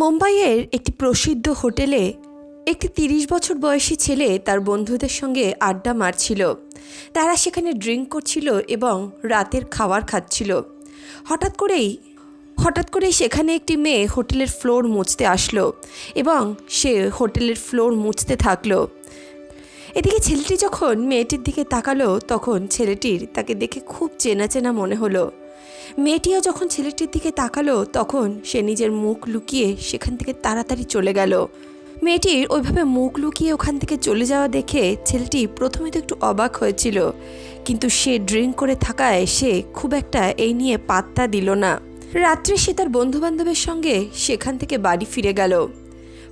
মুম্বাইয়ের একটি প্রসিদ্ধ হোটেলে একটি তিরিশ বছর বয়সী ছেলে তার বন্ধুদের সঙ্গে আড্ডা মারছিল। তারা সেখানে ড্রিঙ্ক করছিল এবং রাতের খাবার খাচ্ছিল। হঠাৎ করেই হঠাৎ করেই সেখানে একটি মেয়ে হোটেলের ফ্লোর মুছতে আসলো এবং সে হোটেলের ফ্লোর মুছতে থাকল। এদিকে ছেলেটি যখন মেয়েটির দিকে তাকালো, তখন ছেলেটির তাকে দেখে খুব চেনা চেনা মনে হলো। মেয়েটিও যখন ছেলেটির দিকে তাকালো, তখন সে নিজের মুখ লুকিয়ে সেখান থেকে তাড়াতাড়ি চলে গেল। মেয়েটির ওইভাবে মুখ লুকিয়ে ওখান থেকে চলে যাওয়া দেখে ছেলেটি প্রথমে তো একটু অবাক হয়েছিল, কিন্তু সে ড্রিঙ্ক করে থাকায় সে খুব একটা এই নিয়ে পাত্তা দিল না। রাত্রে সে তার বন্ধুবান্ধবের সঙ্গে সেখান থেকে বাড়ি ফিরে গেল।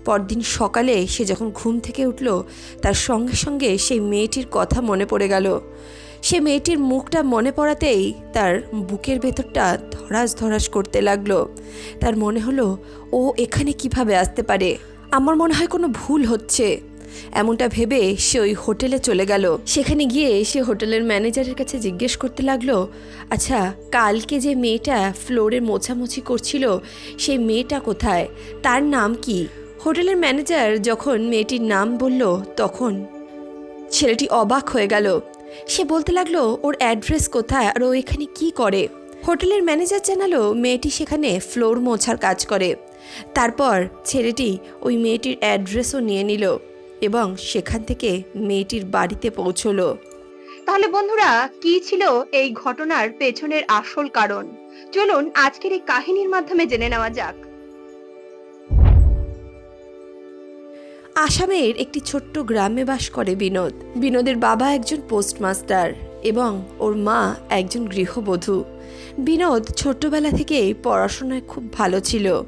পরদিন সকালে সে যখন ঘুম থেকে উঠল, তার সঙ্গে সঙ্গে সেই মেয়েটির কথা মনে পড়ে গেল। সে মেয়েটির মুখটা মনে পড়াতেই তার বুকের ভেতরটা ধরাস ধরাস করতে লাগল। তার মনে হলো, ও এখানে কীভাবে আসতে পারে? আমার মনে হয় কোনো ভুল হচ্ছে। এমনটা ভেবে সে ওই হোটেলে চলে গেল। সেখানে গিয়ে সে হোটেলের ম্যানেজারের কাছে জিজ্ঞেস করতে লাগল আচ্ছা কালকে যে মেয়েটা ফ্লোরে মোছামুছি করছিল, সেই মেয়েটা কোথায়? তার নাম কি? হোটেলের ম্যানেজার যখন মেয়েটির নাম বলল, তখন ছেলেটি অবাক হয়ে গেল। সে বলতে লাগল, ওর অ্যাড্রেস কোথায় আর ও এখানে কি করে? হোটেলের ম্যানেজার জানালো, মেয়েটি সেখানে ফ্লোর মোছার কাজ করে। তারপর ছেলেটি ওই মেয়েটির অ্যাড্রেসও নিয়ে নিল এবং সেখান থেকে মেয়েটির বাড়িতে পৌঁছলো। তাহলে বন্ধুরা, কি ছিল এই ঘটনার পেছনের আসল কারণ? চলুন আজকের এই কাহিনীর মাধ্যমে জেনে নেওয়া যাক। আসামের একটি ছোট্ট গ্রামে বাস করে বিনোদ। বিনোদের বাবা একজন পোস্টমাস্টার এবং ওর মা একজন গৃহবধূ। বিনোদ ছোট্টবেলা থেকেই পড়াশোনায় খুব ভালো ছিল।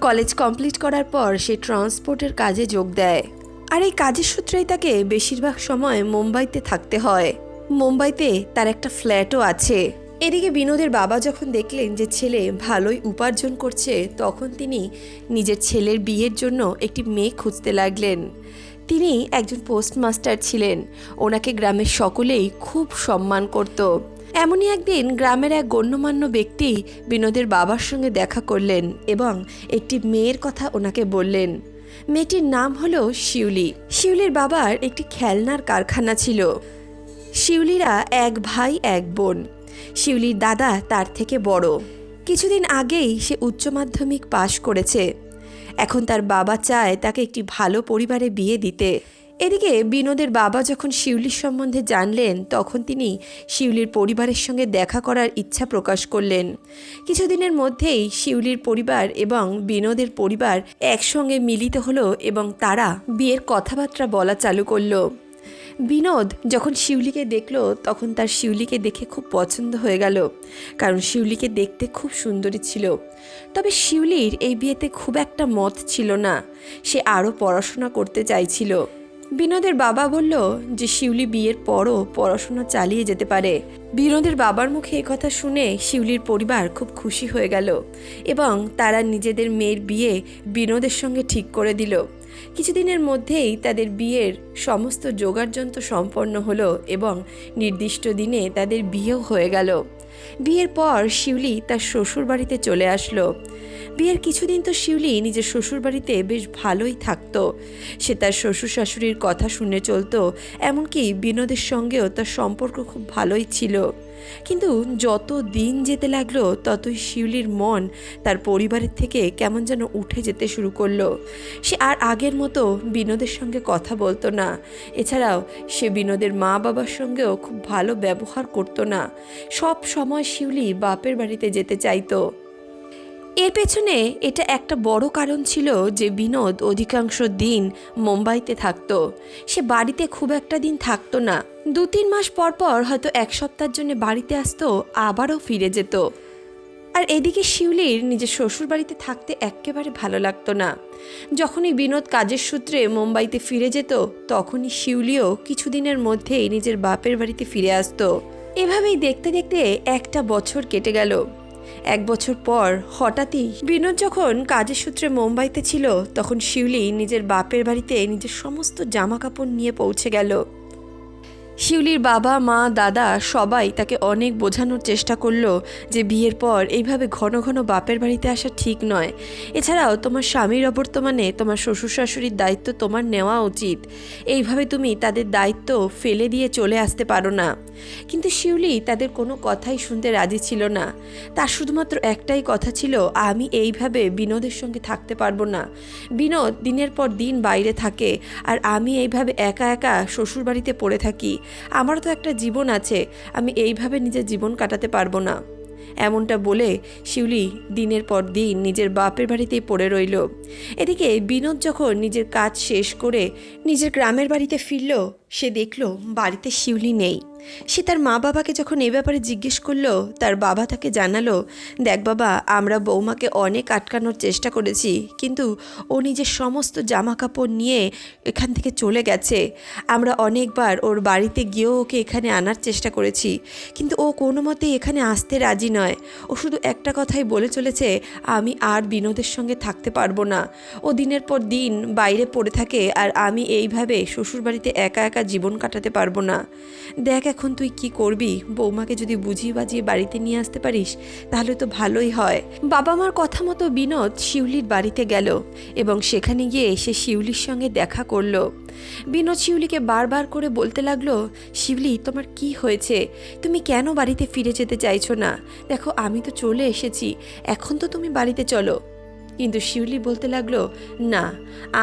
কলেজ কমপ্লিট করার পর সে ট্রান্সপোর্টের কাজে যোগ দেয়। আর এই কাজের সূত্রেই তাকে বেশিরভাগ সময় মুম্বাইতে থাকতে হয়। মুম্বাইতে তার একটা ফ্ল্যাটও আছে। এদিকে বিনোদের বাবা যখন দেখলেন যে ছেলে ভালোই উপার্জন করছে, তখন তিনি নিজের ছেলের বিয়ের জন্য একটি মেয়ে খুঁজতে লাগলেন। তিনি একজন পোস্টমাস্টার ছিলেন। ওনাকে গ্রামের সকলেই খুব সম্মান করত। এমনই একদিন গ্রামের এক গণ্যমান্য ব্যক্তি বিনোদের বাবার সঙ্গে দেখা করলেন এবং একটি মেয়ের কথা ওনাকে বললেন। মেয়েটির নাম হলো শিউলি। শিউলির বাবার একটি খেলনার কারখানা ছিল। শিউলিরা এক ভাই, এক বোন। শিউলির দাদা তার থেকে বড়। কিছুদিন আগেই সে উচ্চ মাধ্যমিক পাশ করেছে। এখন তার বাবা চায় তাকে একটি ভালো পরিবারে বিয়ে দিতে। এদিকে বিনোদের বাবা যখন শিউলির সম্বন্ধে জানলেন, তখন তিনি শিউলির পরিবারের সঙ্গে দেখা করার ইচ্ছা প্রকাশ করলেন। কিছুদিনের মধ্যেই শিউলির পরিবার এবং বিনোদের পরিবার একসঙ্গে মিলিত হলো এবং তারা বিয়ের কথাবার্তা বলা চালু করল। বিনোদ যখন শিউলিকে দেখল, তখন তার শিউলিকে দেখে খুব পছন্দ হয়ে গেল, কারণ শিউলিকে দেখতে খুব সুন্দরী ছিল। তবে শিউলির এই বিয়েতে খুব একটা মত ছিল না, সে আরও পড়াশোনা করতে চাইছিল। বিনোদের বাবা বলল যে শিউলি বিয়ের পরও পড়াশোনা চালিয়ে যেতে পারে। বিনোদের বাবার মুখে কথা শুনে শিউলির পরিবার খুব খুশি হয়ে গেল এবং তারা নিজেদের মেয়ের বিয়ে বিনোদের সঙ্গে ঠিক করে দিল। কিছুদিনের মধ্যেই তাদের বিয়ের সমস্ত যোগাড়যন্ত্র সম্পন্ন হলো এবং নির্দিষ্ট দিনে তাদের বিয়েও হয়ে গেল। বিয়ের পর শিউলি তার শ্বশুর বাড়িতে চলে আসলো। বিয়ের কিছুদিন তো শিউলি নিজের শ্বশুর বাড়িতে বেশ ভালোই থাকতো। সে তার শ্বশুর শাশুড়ির কথা শুনে চলতো, এমনকি বিনোদের সঙ্গেও তার সম্পর্ক খুব ভালোই ছিল। কিন্তু যত দিন যেতে লাগল, ততই শিউলির মন তার পরিবারের থেকে কেমন যেন উঠে যেতে শুরু করল। সে আর আগের মতো বিনোদের সঙ্গে কথা বলতো না। এছাড়াও সে বিনোদের মা বাবার সঙ্গেও খুব ভালো ব্যবহার করতো না। সব সময় শিউলি বাপের বাড়িতে যেতে চাইতো। এর পেছনে এটা একটা বড় কারণ ছিল যে বিনোদ অধিকাংশ দিন মুম্বাইতে থাকতো। সে বাড়িতে খুব একটা দিন থাকতো না। দু তিন মাস পর পর হয়তো এক সপ্তাহের জন্য বাড়িতে আসতো, আবারও ফিরে যেত। আর এদিকে শিউলির নিজের শ্বশুর বাড়িতে থাকতে একেবারে ভালো লাগতো না। যখনই বিনোদ কাজের সূত্রে মুম্বাইতে ফিরে যেত, তখনই শিউলিও কিছুদিনের মধ্যেই নিজের বাপের বাড়িতে ফিরে আসতো। এভাবেই দেখতে দেখতে একটা বছর কেটে গেল। এক বছর পর হঠাৎই বিনোদ যখন কাজের সূত্রে মুম্বাইতে ছিল, তখন শিউলি নিজের বাপের বাড়িতে নিজের সমস্ত জামা কাপড় নিয়ে পৌঁছে গেল। শিউলির বাবা, মা, দাদা সবাই তাকে অনেক বোঝানোর চেষ্টা করল যে বিয়ের পর এইভাবে ঘন ঘন বাপের বাড়িতে আসা ঠিক নয়। এছাড়াও তোমার স্বামীর অবর্তমানে তোমার শ্বশুর শাশুড়ির দায়িত্ব তোমার নেওয়া উচিত। এইভাবে তুমি তাদের দায়িত্ব ফেলে দিয়ে চলে আসতে পারো না। কিন্তু শিউলি তাদের কোনো কথাই শুনতে রাজি ছিল না। তার শুধুমাত্র একটাই কথা ছিল, আমি এইভাবে বিনোদের সঙ্গে থাকতে পারব না। বিনোদ দিনের পর দিন বাইরে থাকে, আর আমি এইভাবে একা একা শ্বশুর বাড়িতে পড়ে থাকি। আমারও তো একটা জীবন আছে, আমি এইভাবে নিজের জীবন কাটাতে পারব না। এমনটা বলে শিউলি দিনের পর দিন নিজের বাপের বাড়িতেই পড়ে রইল। এদিকে বিনোদ যখন নিজের কাজ শেষ করে নিজের গ্রামের বাড়িতে ফিরল, সে দেখল বাড়িতে শিউলি নেই। সে তার মা বাবাকে যখন এ ব্যাপারে জিজ্ঞেস করল, তার বাবা তাকে জানালো, দেখ বাবা, আমরা বৌমাকে অনেক আটকানোর চেষ্টা করেছি, কিন্তু ও নিজের সমস্ত জামা কাপড় নিয়ে এখান থেকে চলে গেছে। আমরা অনেকবার ওর বাড়িতে গিয়েও ওকে এখানে আনার চেষ্টা করেছি, কিন্তু ও কোনো মতেই এখানে আসতে রাজি নয়। ও শুধু একটা কথাই বলে চলেছে, আমি আর বিনোদের সঙ্গে থাকতে পারব না। ও দিনের পর দিন বাইরে পড়ে থাকে, আর আমি এইভাবে শ্বশুরবাড়িতে একা একা জীবন কাটাতে পারব না। দেখ এখন তুই কি করবি? বৌমাকে যদি বুঝিয়ে বাজিয়ে বাড়িতে নিয়ে আসতে পারিস, তাহলে তো ভালোই হয়। বাবা মার কথা মতো বিনোদ শিউলির বাড়িতে গেল এবং সেখানে গিয়ে সে শিউলির সঙ্গে দেখা করল। বিনোদ শিউলিকে বারবার করে বলতে লাগল, শিউলি, তোমার কি হয়েছে? তুমি কেন বাড়িতে ফিরে যেতে চাইছো না? দেখো, আমি তো চলে এসেছি। এখন তো তুমি বাড়িতে চলো। কিন্তু শিউলি বলতে লাগল, না,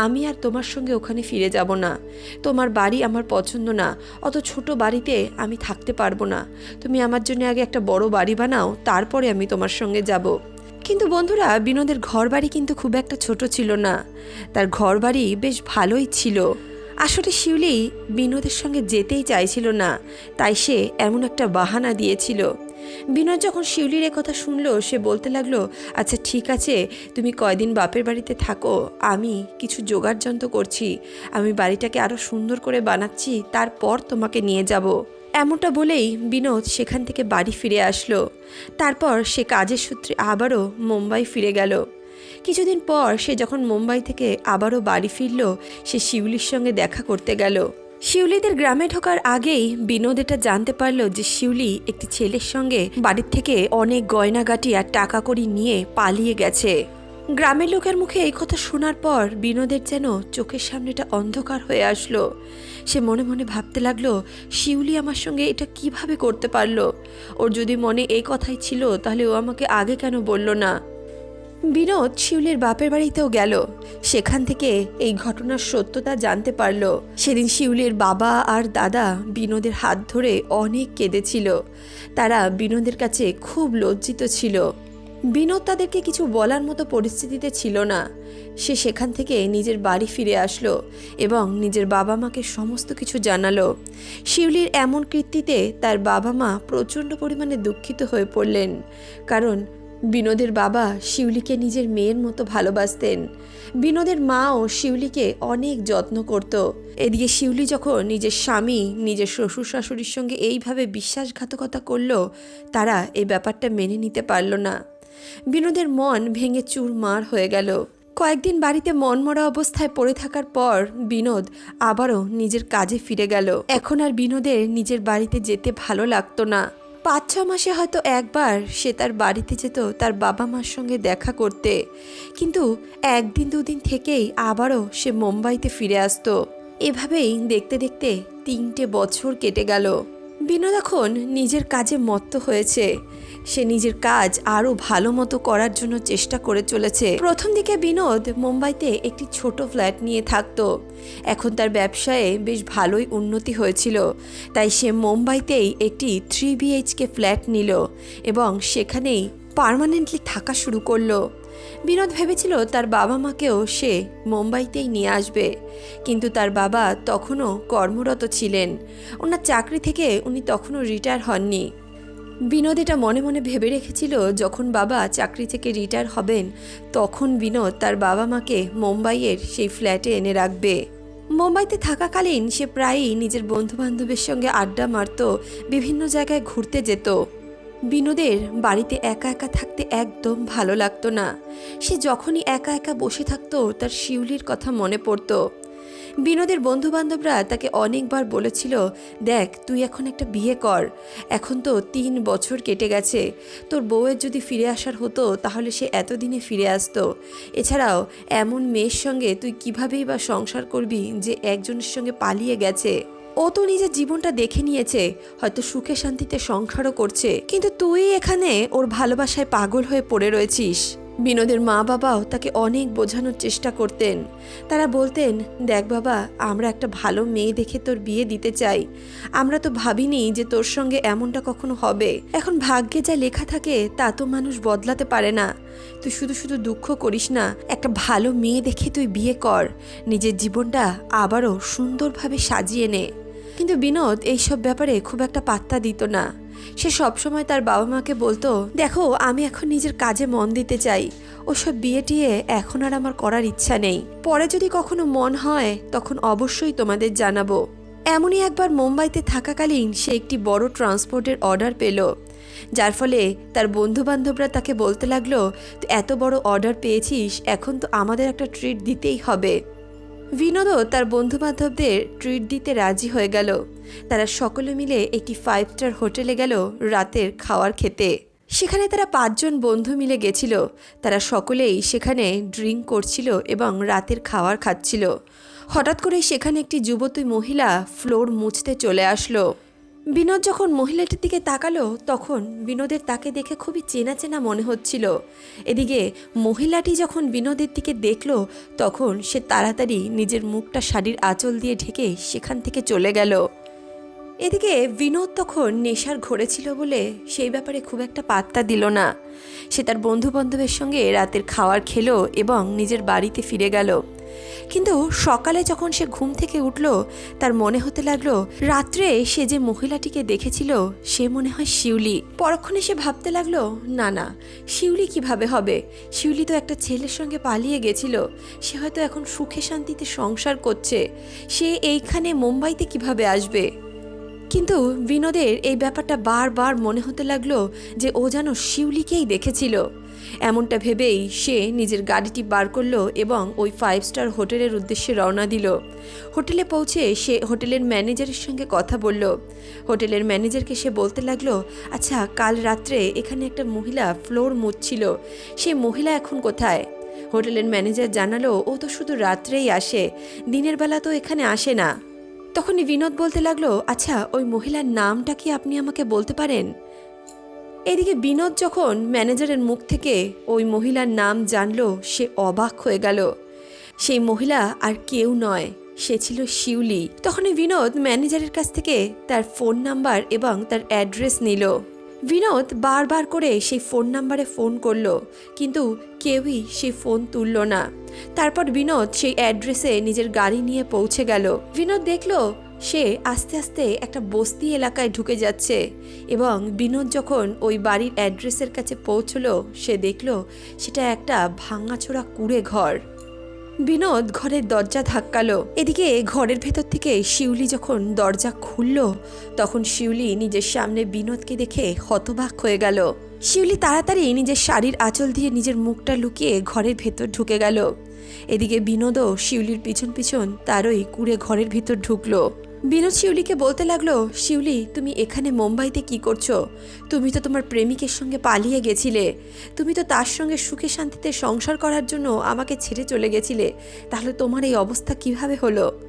আমি আর তোমার সঙ্গে ওখানে ফিরে যাব না। তোমার বাড়ি আমার পছন্দ না অত ছোট বাড়িতে আমি থাকতে পারব না। তুমি আমার জন্য আগে একটা বড় বাড়ি বানাও, তারপরে আমি তোমার সঙ্গে যাব। কিন্তু বন্ধুরা, বিনোদের ঘর বাড়ি কিন্তু খুব একটা ছোট ছিল না। তার ঘর বাড়ি বেশ ভালোই ছিল। আসলে শিউলি বিনোদের সঙ্গে যেতেই চাইছিল না, তাই সে এমন একটা বাহানা দিয়েছিল। বিনোদ যখন শিউলির কথা শুনলো, সে বলতে লাগল আচ্ছা ঠিক আছে, তুমি কয়দিন বাপের বাড়িতে থাকো, আমি কিছু জোগাড় যন্ত্র করছি, আমি বাড়িটাকে আরও সুন্দর করে বানাচ্ছি, তারপর তোমাকে নিয়ে যাব। এমনটা বলেই বিনোদ সেখান থেকে বাড়ি ফিরে আসলো। তারপর সে কাজের সূত্রে আবারও মুম্বাই ফিরে গেল। কিছুদিন পর সে যখন মুম্বাই থেকে আবারও বাড়ি ফিরল, সে শিউলির সঙ্গে দেখা করতে গেল। শিউলিদের গ্রামে ঢোকার আগেই বিনোদ এটা জানতে পারল যে শিউলি একটি ছেলের সঙ্গে বাড়ির থেকে অনেক গয়নাগাটি আর টাকা কড়ি নিয়ে পালিয়ে গেছে। গ্রামের লোকের মুখে এই কথা শোনার পর বিনোদের যেন চোখের সামনেটা অন্ধকার হয়ে আসলো। সে মনে মনে ভাবতে লাগল, শিউলি আমার সঙ্গে এটা কীভাবে করতে পারল? ওর যদি মনে এই কথাই ছিল, তাহলে ও আমাকে আগে কেন বলল না? বিনোদ শিউলির বাপের বাড়িতেও গেল। সেখান থেকে এই ঘটনার সত্যতা জানতে পারল। সেদিন শিউলির বাবা আর দাদা বিনোদের হাত ধরে অনেক কেঁদেছিল। তারা বিনোদের কাছে খুব লজ্জিত ছিল। বিনোদ তাদেরকে কিছু বলার মতো পরিস্থিতিতে ছিল না। সে সেখান থেকে নিজের বাড়ি ফিরে আসলো এবং নিজের বাবা মাকে সমস্ত কিছু জানালো। শিউলির এমন কীর্তিতে তার বাবা মা প্রচণ্ড পরিমাণে দুঃখিত হয়ে পড়লেন। কারণ বিনোদের বাবা শিউলিকে নিজের মেয়ের মতো ভালোবাসতেন। বিনোদের মাও শিউলিকে অনেক যত্ন করত। এদিকে শিউলি যখন নিজের স্বামী, নিজের শ্বশুর শাশুড়ির সঙ্গে এইভাবে বিশ্বাসঘাতকতা করল, তারা এই ব্যাপারটা মেনে নিতে পারল না। বিনোদের মন ভেঙে চুরমার হয়ে গেল। কয়েকদিন বাড়িতে মনমরা অবস্থায় পড়ে থাকার পর বিনোদ আবারও নিজের কাজে ফিরে গেল। এখন আর বিনোদের নিজের বাড়িতে যেতে ভালো লাগতো না। পাঁচ ছ মাসে হয়তো একবার সে তার বাড়িতে যেত তার বাবা মার সঙ্গে দেখা করতে। কিন্তু একদিন, দুদিন থেকেই আবারও সে মুম্বাইতে ফিরে আসতো। এভাবেই দেখতে দেখতে তিনটে বছর কেটে গেল। বিনোদ এখন নিজের কাজে মত্ত হয়েছে। সে নিজের কাজ আরও ভালো মতো করার জন্য চেষ্টা করে চলেছে। প্রথম দিকে বিনোদ মুম্বাইতে একটি ছোট ফ্ল্যাট নিয়ে থাকতো। এখন তার ব্যবসায়ে বেশ ভালোই উন্নতি হয়েছিল। তাই সে মুম্বাইতেই একটি থ্রি বিএইচকে ফ্ল্যাট নিল এবং সেখানেই পার্মানেন্টলি থাকা শুরু করল। বিনোদ ভেবেছিল তার বাবা মাকেও সে মুম্বাইতেই নিয়ে আসবে। কিন্তু তার বাবা তখনও কর্মরত ছিলেন। ওনার চাকরি থেকে উনি তখনও রিটায়ার হননি। বিনোদ এটা মনে মনে ভেবে রেখেছিল, যখন বাবা চাকরি থেকে রিটায়ার হবেন, তখন বিনোদ তার বাবা মাকে মুম্বাইয়ের সেই ফ্ল্যাটে এনে রাখবে। মুম্বাইতে থাকাকালীন সে প্রায়ই নিজের বন্ধুবান্ধবের সঙ্গে আড্ডা মারত, বিভিন্ন জায়গায় ঘুরতে যেত। বিনোদের বাড়িতে একা একা থাকতে একদম ভালো লাগতো না। সে যখনই একা একা বসে থাকতো, তার শিউলির কথা মনে পড়তো। বিনোদের বন্ধু বান্ধবরা তাকে অনেকবার বলেছিল, দেখ, তুই এখন একটা বিয়ে কর। এখন তো তিন বছর কেটে গেছে। তোর বউয়ের যদি ফিরে আসার হতো, তাহলে সে এতদিনে ফিরে আসতো। এছাড়াও, এমন মেয়ের সঙ্গে তুই কীভাবেই বা সংসার করবি যে একজনের সঙ্গে পালিয়ে গেছে? ও তো নিজের জীবনটা দেখে নিয়েছে, হয়তো সুখে শান্তিতে সংসারও করছে। কিন্তু তুই এখানে ওর ভালোবাসায় পাগল হয়ে পড়ে রয়েছিস। বিনোদের মা বাবাও তাকে অনেক বোঝানোর চেষ্টা করতেন। তারা বলতেন, দেখ বাবা, আমরা একটা ভালো মেয়ে দেখে তোর বিয়ে দিতে চাই। আমরা তো ভাবিনি যে তোর সঙ্গে এমনটা কখনো হবে। এখন ভাগ্যে যা লেখা থাকে, তা তো মানুষ বদলাতে পারে না। তুই শুধু শুধু দুঃখ করিস না, একটা ভালো মেয়ে দেখে তুই বিয়ে কর। নিজের জীবনটা আবারও সুন্দরভাবে সাজিয়ে নে। কিন্তু বিনোদ এইসব ব্যাপারে খুব একটা পাত্তা দিত না। সে সবসময় তার বাবা মাকে বলতো, দেখো, আমি এখন নিজের কাজে মন দিতে চাই। ওসব বিয়ে টিয়ে এখন আর আমার করার ইচ্ছা নেই। পরে যদি কখনো মন হয়, তখন অবশ্যই তোমাদের জানাব। এমনই একবার মুম্বাইতে থাকাকালীন সে একটি বড় ট্রান্সপোর্টের অর্ডার পেল, যার ফলে তার বন্ধু বান্ধবরা তাকে বলতে লাগল "তুই এত বড় অর্ডার পেয়েছিস, এখন তো আমাদের একটা ট্রিট দিতেই হবে। বিনোদও তার বন্ধুবান্ধবদের ট্রিট দিতে রাজি হয়ে গেল। তারা সকলে মিলে একটি ফাইভ স্টার হোটেলে গেল রাতের খাওয়ার খেতে। সেখানে তারা পাঁচজন বন্ধু মিলে গেছিল। তারা সকলেই সেখানে ড্রিঙ্ক করছিল এবং রাতের খাওয়ার খাচ্ছিল। হঠাৎ করে সেখানে একটি যুবতী মহিলা ফ্লোর মুছতে চলে আসলো। বিনোদ যখন মহিলাটির দিকে তাকালো, তখন বিনোদের তাকে দেখে খুবই চেনা চেনা মনে হচ্ছিল। এদিকে মহিলাটি যখন বিনোদের দিকে দেখল, তখন সে তাড়াতাড়ি নিজের মুখটা শাড়ির আঁচল দিয়ে ঢেকে সেখান থেকে চলে গেল। এদিকে বিনোদ তখন নেশার ঘরে ছিল বলে সেই ব্যাপারে খুব একটা পাত্তা দিল না। সে তার বন্ধু বান্ধবের সঙ্গে রাতের খাওয়ার খেলো এবং নিজের বাড়িতে ফিরে গেল। কিন্তু সকালে যখন সে ঘুম থেকে উঠল, তার মনে হতে লাগল, রাত্রে সে যে মহিলাটিকে দেখেছিল, সে মনে হয় শিউলি। পরক্ষণে সে ভাবতে লাগল, না না, শিউলি কীভাবে হবে? শিউলি তো একটা ছেলের সঙ্গে পালিয়ে গেছিল। সে হয়তো এখন সুখে শান্তিতে সংসার করছে। সে এইখানে মুম্বাইতে কীভাবে আসবে? কিন্তু বিনোদের এই ব্যাপারটা বারবার মনে হতে লাগল যে ও যেন শিউলিকেই দেখেছিল। এমনটা ভেবেই সে নিজের গাড়িটি বার করল এবং ওই ফাইভ স্টার হোটেলের উদ্দেশ্যে রওনা দিল। হোটেলে পৌঁছে সে হোটেলের ম্যানেজারের সঙ্গে কথা বলল। হোটেলের ম্যানেজারকে সে বলতে লাগল আচ্ছা কাল রাত্রে এখানে একটা মহিলা ফ্লোর মুছছিল। সে মহিলা এখন কোথায়? হোটেলের ম্যানেজার জানালো, ও তো শুধু রাত্রেই আসে। দিনের বেলা তো এখানে আসে না। তখনই বিনোদ বলতে লাগল আচ্ছা ওই মহিলার নামটা কি আপনি আমাকে বলতে পারেন? এদিকে বিনোদ যখন ম্যানেজারের মুখ থেকে ওই মহিলার নাম জানল, সে অবাক হয়ে গেল। সেই মহিলা আর কেউ নয়, সে ছিল শিউলি। তখনই বিনোদ ম্যানেজারের কাছ থেকে তার ফোন নাম্বার এবং তার অ্যাড্রেস নিল। বিনোদ বারবার করে সেই ফোন নাম্বারে ফোন করল, কিন্তু কেউই সেই ফোন তুললো না। তারপর বিনোদ সেই অ্যাড্রেসে নিজের গাড়ি নিয়ে পৌঁছে গেল। বিনোদ দেখল সে আস্তে আস্তে একটা বস্তি এলাকায় ঢুকে যাচ্ছে এবং বিনোদ যখন ওই বাড়ির অ্যাড্রেসের কাছে পৌঁছলো, সে দেখল সেটা একটা ভাঙাচোরা কুড়ে ঘর। বিনোদ ঘরের দরজা ধাক্কালো। এদিকে ঘরের ভেতর থেকে শিউলি যখন দরজা খুলল, তখন শিউলি নিজের সামনে বিনোদকে দেখে হতবাক হয়ে গেল। শিউলি তাড়াতাড়ি নিজের শাড়ির আঁচল দিয়ে নিজের মুখটা লুকিয়ে ঘরের ভেতর ঢুকে গেল। এদিকে বিনোদও শিউলির পিছন পিছন তারই কুড়ে ঘরের ভিতর ঢুকলো। বিনোদ শিউলিকে বলতে লাগল, শিউলি, তুমি এখানে মুম্বাইতে কি করছ? তুমি তো তোমার প্রেমিকের সঙ্গে পালিয়ে গেছিলে। তুমি তো তার সঙ্গে সুখে শান্তিতে সংসার করার জন্য আমাকে ছেড়ে চলে গেছিলে। তাহলে তোমার এই অবস্থা কীভাবে হলো?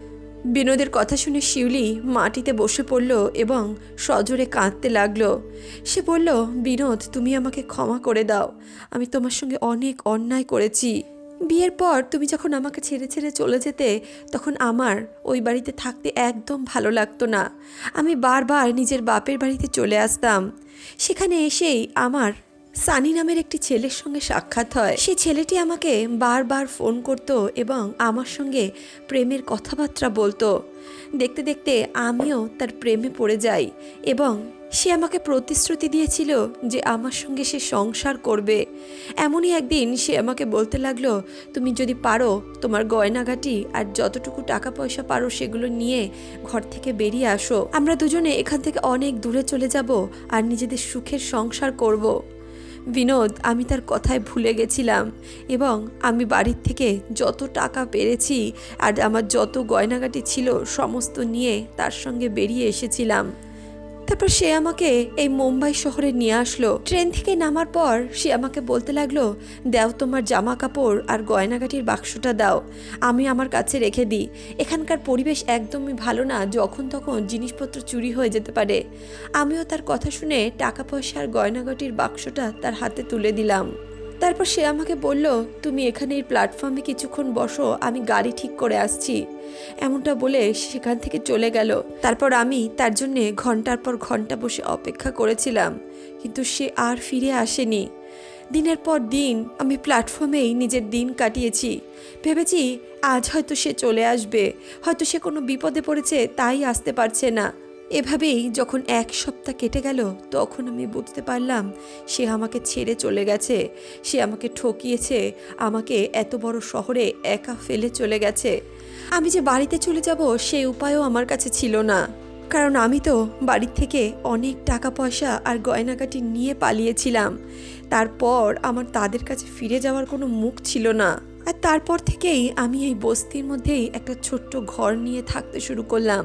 বিনোদের কথা শুনে শিউলি মাটিতে বসে পড়ল এবং সজোরে কাঁদতে লাগল। সে বলল, বিনোদ, তুমি আমাকে ক্ষমা করে দাও। আমি তোমার সঙ্গে অনেক অন্যায় করেছি। বিয়ের পর তুমি যখন আমাকে ছেড়ে ছেড়ে চলে যেতে, তখন আমার ওই বাড়িতে থাকতে একদম ভালো লাগতো না। আমি বারবার নিজের বাপের বাড়িতে চলে আসতাম। সেখানে এসেই আমার সানি নামের একটি ছেলের সঙ্গে সাক্ষাৎ হয়। সেই ছেলেটি আমাকে বারবার ফোন করতো এবং আমার সঙ্গে প্রেমের কথাবার্তা বলতো। দেখতে দেখতে আমিও তার প্রেমে পড়ে যাই এবং সে আমাকে প্রতিশ্রুতি দিয়েছিল যে আমার সঙ্গে সে সংসার করবে। এমনই একদিন সে আমাকে বলতে লাগল, তুমি যদি পারো তোমার গয়নাগাটি আর যতটুকু টাকা পয়সা পারো সেগুলো নিয়ে ঘর থেকে বেরিয়ে আসো। আমরা দুজনে এখান থেকে অনেক দূরে চলে যাব আর নিজেদের সুখের সংসার করব। বিনোদ, আমি তার কথায় ভুলে গেছিলাম এবং আমি বাড়ির থেকে যত টাকা পেরেছি আর আমার যত গয়নাগাটি ছিল সমস্ত নিয়ে তার সঙ্গে বেরিয়ে এসেছিলাম। তারপর সে আমাকে এই মুম্বাই শহরে নিয়ে আসলো। ট্রেন থেকে নামার পর সে আমাকে বলতে লাগল, দাও তোমার জামা কাপড় আর গয়নাগাটির বাক্সটা দাও, আমি আমার কাছে রেখে দিই। এখানকার পরিবেশ একদমই ভালো না, যখন তখন জিনিসপত্র চুরি হয়ে যেতে পারে। আমিও তার কথা শুনে টাকা পয়সা আর গয়নাগাটির বাক্সটা তার হাতে তুলে দিলাম। তারপর সে আমাকে বলল, তুমি এখানে এই প্ল্যাটফর্মে কিছুক্ষণ বসো, আমি গাড়ি ঠিক করে আসছি। এমনটা বলে সেখান থেকে চলে গেল। তারপর আমি তার জন্যে ঘণ্টার পর ঘণ্টা বসে অপেক্ষা করেছিলাম, কিন্তু সে আর ফিরে আসেনি। দিনের পর দিন আমি প্ল্যাটফর্মেই নিজের দিন কাটিয়েছি। ভেবেছি আজ হয়তো সে চলে আসবে, হয়তো সে কোনো বিপদে পড়েছে, তাই আসতে পারছে না। এভাবেই যখন এক সপ্তাহ কেটে গেল, তখন আমি বুঝতে পারলাম সে আমাকে ছেড়ে চলে গেছে। সে আমাকে ঠকিয়েছে, আমাকে এত বড় শহরে একা ফেলে চলে গেছে। আমি যে বাড়িতে চলে যাব সেই উপায়ও আমার কাছে ছিল না। কারণ আমি তো বাড়ির থেকে অনেক টাকা পয়সা আর গয়নাগাটি নিয়ে পালিয়েছিলাম। তারপর আমার তাদের কাছে ফিরে যাওয়ার কোনো মুখ ছিল না। আর তারপর থেকেই আমি এই বস্তির মধ্যেই একটা ছোট্ট ঘর নিয়ে থাকতে শুরু করলাম।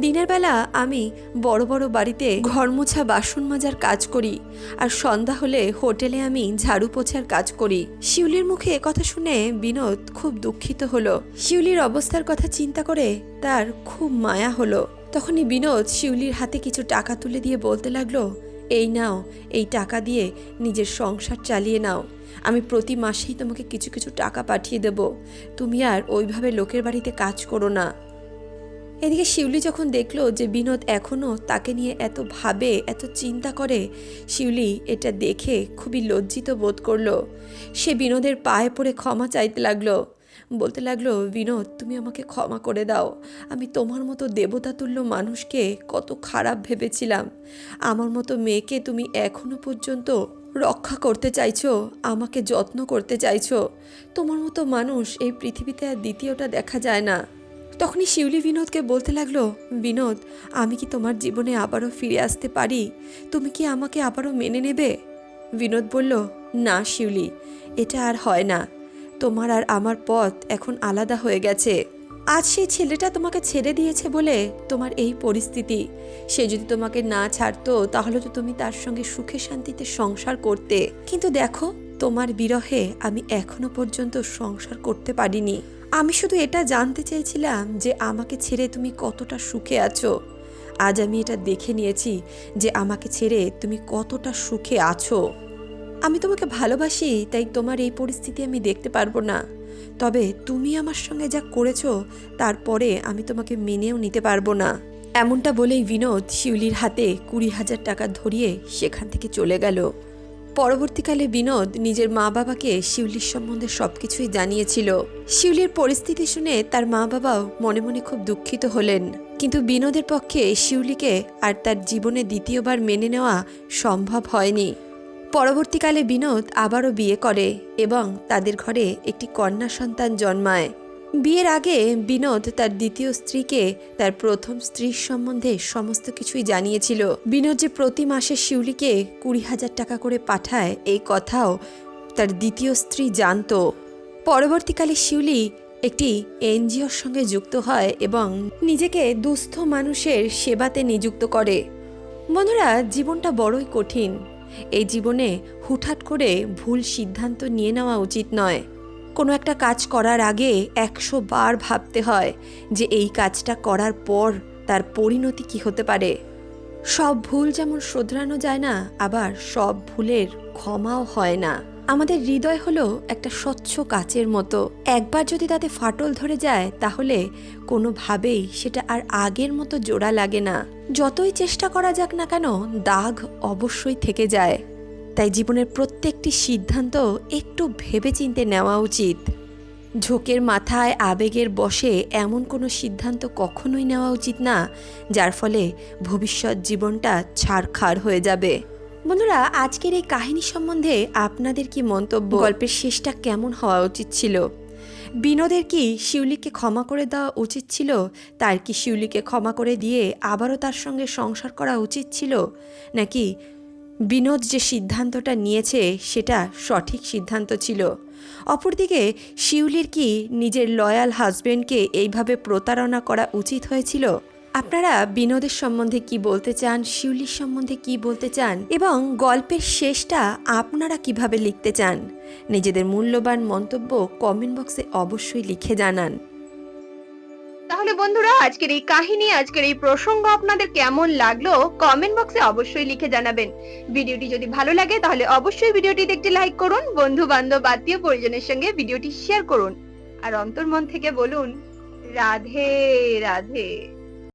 দিনের বেলা আমি বড় বড় বাড়িতে ঘর মোছা বাসন মাজার কাজ করি আর সন্ধ্যা হলে হোটেলে আমি ঝাড়ু পোছার কাজ করি। শিউলির মুখে কথা শুনে বিনোদ খুব দুঃখিত হলো। শিউলির অবস্থার কথা চিন্তা করে তার খুব মায়া হলো। তখনই বিনোদ শিউলির হাতে কিছু টাকা তুলে দিয়ে বলতে লাগল, এই নাও, এই টাকা দিয়ে নিজের সংসার চালিয়ে নাও। আমি প্রতি মাসেই তোমাকে কিছু কিছু টাকা পাঠিয়ে দেব। তুমি আর ওইভাবে লোকের বাড়িতে কাজ করো না। এদিকে শিউলি যখন দেখল যে বিনোদ এখনও তাকে নিয়ে এত ভাবে, এত চিন্তা করে, শিউলি এটা দেখে খুবই লজ্জিত বোধ করল। সে বিনোদের পায়ে পড়ে ক্ষমা চাইতে লাগল। বলতে লাগল, বিনোদ, তুমি আমাকে ক্ষমা করে দাও। আমি তোমার মতো দেবতাতুল্য মানুষকে কত খারাপ ভেবেছিলাম। আমার মতো মেয়েকে তুমি এখনও পর্যন্ত রক্ষা করতে চাইছো, আমাকে যত্ন করতে চাইছো। তোমার মতো মানুষ এই পৃথিবীতে আর দ্বিতীয়টা দেখা যায় না। তখনই শিউলি বিনোদকে বলতে লাগল, বিনোদ, আমি কি তোমার জীবনে আবারও ফিরে আসতে পারি? তুমি কি আমাকে আবারও মেনে নেবে? বিনোদ বলল, না শিউলি, এটা আর হয় না। তোমার আর আমার পথ এখন আলাদা হয়ে গেছে। আজ সেই ছেলেটা তোমাকে ছেড়ে দিয়েছে বলে তোমার এই পরিস্থিতি। সে যদি তোমাকে না ছাড়তো, তাহলে তো তুমি তার সঙ্গে সুখে শান্তিতে সংসার করতে। কিন্তু দেখো, তোমার বিরহে আমি এখনও পর্যন্ত সংসার করতে পারিনি। আমি শুধু এটা জানতে চেয়েছিলাম যে আমাকে ছেড়ে তুমি কতটা সুখে আছো। আজ আমি এটা দেখে নিয়েছি যে আমাকে ছেড়ে তুমি কতটা সুখে আছো। আমি তোমাকে ভালোবাসি, তাই তোমার এই পরিস্থিতি আমি দেখতে পারব না। তবে তুমি আমার সঙ্গে যা করেছ, তারপরে আমি তোমাকে মেনেও নিতে পারব না। এমনটা বলেই বিনোদ শিউলির হাতে কুড়ি হাজার টাকা ধরিয়ে সেখান থেকে চলে গেল। পরবর্তীকালে বিনোদ নিজের মা বাবাকে শিউলির সম্বন্ধে সব কিছুই জানিয়েছিল। শিউলির পরিস্থিতি শুনে তার মা বাবাও মনে মনে খুব দুঃখিত হলেন। কিন্তু বিনোদের পক্ষে শিউলিকে আর তার জীবনে দ্বিতীয়বার মেনে নেওয়া সম্ভব হয়নি। পরবর্তীকালে বিনোদ আবারও বিয়ে করে এবং তাদের ঘরে একটি কন্যা সন্তান জন্মায়। বিয়ের আগে বিনোদ তার দ্বিতীয় স্ত্রীকে তার প্রথম স্ত্রীর সম্বন্ধে সমস্ত কিছুই জানিয়েছিল। বিনোদ যে প্রতি মাসে শিউলিকে কুড়ি হাজার টাকা করে পাঠায়, এই কথাও তার দ্বিতীয় স্ত্রী জানতো। পরবর্তীকালে শিউলি একটি এনজিওর সঙ্গে যুক্ত হয় এবং নিজেকে দুস্থ মানুষের সেবাতে নিযুক্ত করে। বন্ধুরা, জীবনটা বড়ই কঠিন। এই জীবনে হুটহাট করে ভুল সিদ্ধান্ত নিয়ে নেওয়া উচিত নয়। কোনো একটা কাজ করার আগে একশো বার ভাবতে হয় যে এই কাজটা করার পর তার পরিণতি কি হতে পারে। সব ভুল যেমন শোধরানো যায় না, আবার সব ভুলের ক্ষমাও হয় না। আমাদের হৃদয় হলো একটা স্বচ্ছ কাচের মতো। একবার যদি তাতে ফাটল ধরে যায়, তাহলে কোনোভাবেই সেটা আর আগের মতো জোড়া লাগে না। যতই চেষ্টা করা যাক না কেন, দাগ অবশ্যই থেকে যায়। তাই জীবনের প্রত্যেকটি সিদ্ধান্ত একটু ভেবেচিন্তে নেওয়া উচিত। ঝোঁকের মাথায় আবেগের বসে এমন কোনো সিদ্ধান্ত কখনোই নেওয়া উচিত না, যার ফলে ভবিষ্যৎ জীবনটা ছাড়খাড় হয়ে যাবে। বন্ধুরা, আজকের এই কাহিনী সম্বন্ধে আপনাদের কি মন্তব্য? গল্পের শেষটা কেমন হওয়া উচিত ছিল? বিনোদের কি শিউলিকে ক্ষমা করে দেওয়া উচিত ছিল? তার কি শিউলিকে ক্ষমা করে দিয়ে আবারও তার সঙ্গে সংসার করা উচিত ছিল? নাকি বিনোদ যে সিদ্ধান্তটা নিয়েছে, সেটা সঠিক সিদ্ধান্ত ছিল? অপরদিকে, শিউলির কি নিজের লয়াল হাজবেন্ডকে এইভাবে প্রতারণা করা উচিত হয়েছিল? আপনারা বিনোদের সম্বন্ধে কি বলতে চান, শিউলির সম্বন্ধে কি বলতে চান, এবং গল্পের শেষটা আপনারা কীভাবে লিখতে চান? নিজেদের মূল্যবান মন্তব্য কমেন্ট বক্সে অবশ্যই লিখে জানান। তাহলে বন্ধুরা, আজকের এই কাহিনী, আজকের এই প্রসঙ্গ আপনাদের কেমন লাগল কমেন্ট বক্সে অবশ্যই লিখে জানাবেন। ভিডিওটি যদি ভালো লাগে, তাহলে অবশ্যই ভিডিওটিতে একটি লাইক করুন বন্ধু বান্ধব আত্মীয় পরিজনের সঙ্গে ভিডিওটি শেয়ার করুন। আর অন্তর্মন থেকে বলুন, রাধে রাধে।